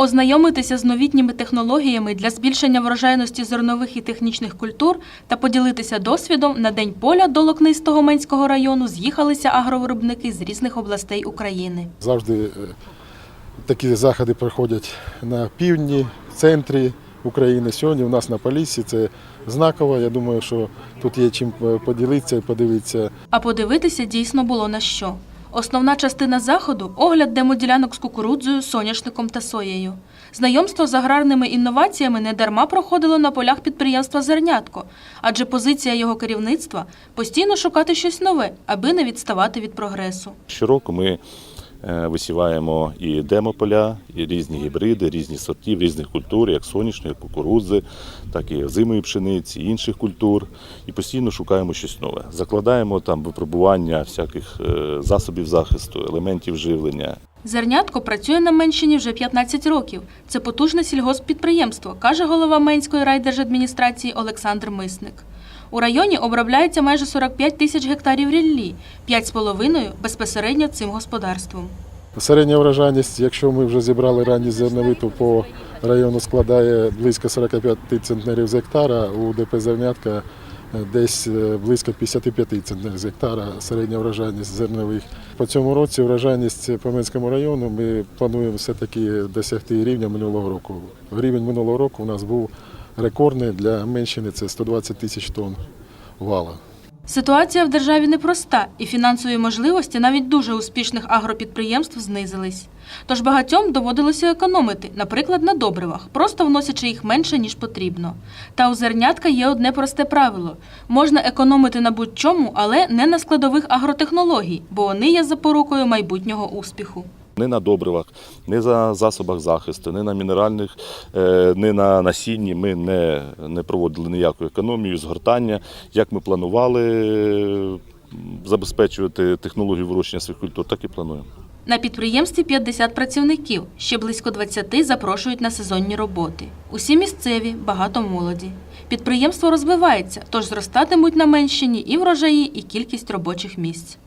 Ознайомитися з новітніми технологіями для збільшення врожайності зернових і технічних культур та поділитися досвідом на День поля до Локнистого Менського району з'їхалися агровиробники з різних областей України. Завжди е, такі заходи проходять на півдні, в центрі України. Сьогодні у нас на Поліссі це знаково. Я думаю, що тут є чим е, поділитися і подивитися. А подивитися дійсно було на що. Основна частина заходу огляд демоділянок з кукурудзою, соняшником та соєю. Знайомство з аграрними інноваціями недарма проходило на полях підприємства Зернятко, адже позиція його керівництва постійно шукати щось нове, аби не відставати від прогресу. Щороку ми висіваємо і демополя, і різні гібриди, різні сортів, різних культур, як соняшної, кукурудзи, так і озимої пшениці, інших культур. І постійно шукаємо щось нове. Закладаємо там випробування всяких е, засобів захисту, елементів живлення. Зернятко працює на Менщині вже 15 років. Це потужне сільгосппідприємство, каже голова Менської райдержадміністрації Олександр Мисник. У районі обробляється майже 45 тисяч гектарів ріллі, 5,5 безпосередньо цим господарством. Середня врожайність, якщо ми вже зібрали ранні зернові, то по району складає близько 45 центнерів з гектара, у ДП Зернятка десь е, близько 55 центнерів з гектара середня врожайність зернових. По цьому році врожайність по Менському району ми плануємо все-таки досягти рівня минулого року. Рівень минулого року у нас був рекордний для Менщини, це 120 тисяч тонн вала. Ситуація в державі непроста, і фінансові можливості навіть дуже успішних агропідприємств знизились. Тож багатьом доводилося економити, наприклад, на добривах, просто вносячи їх менше, ніж потрібно. Та у зернятка є одне просте правило: можна економити на будь-чому, але не на складових агротехнологій, бо вони є запорукою майбутнього успіху. Не на добривах, не за засобах захисту, не на мінеральних, е, не на насінні. Ми не, не проводили ніяку економію, згортання. Як ми планували е, забезпечувати технологію вирощення своїх культур, так і плануємо. На підприємстві 50 працівників, ще близько 20 запрошують на сезонні роботи. Усі місцеві, багато молоді. Підприємство розвивається, тож зростатимуть на Менщині і врожаї, і кількість робочих місць.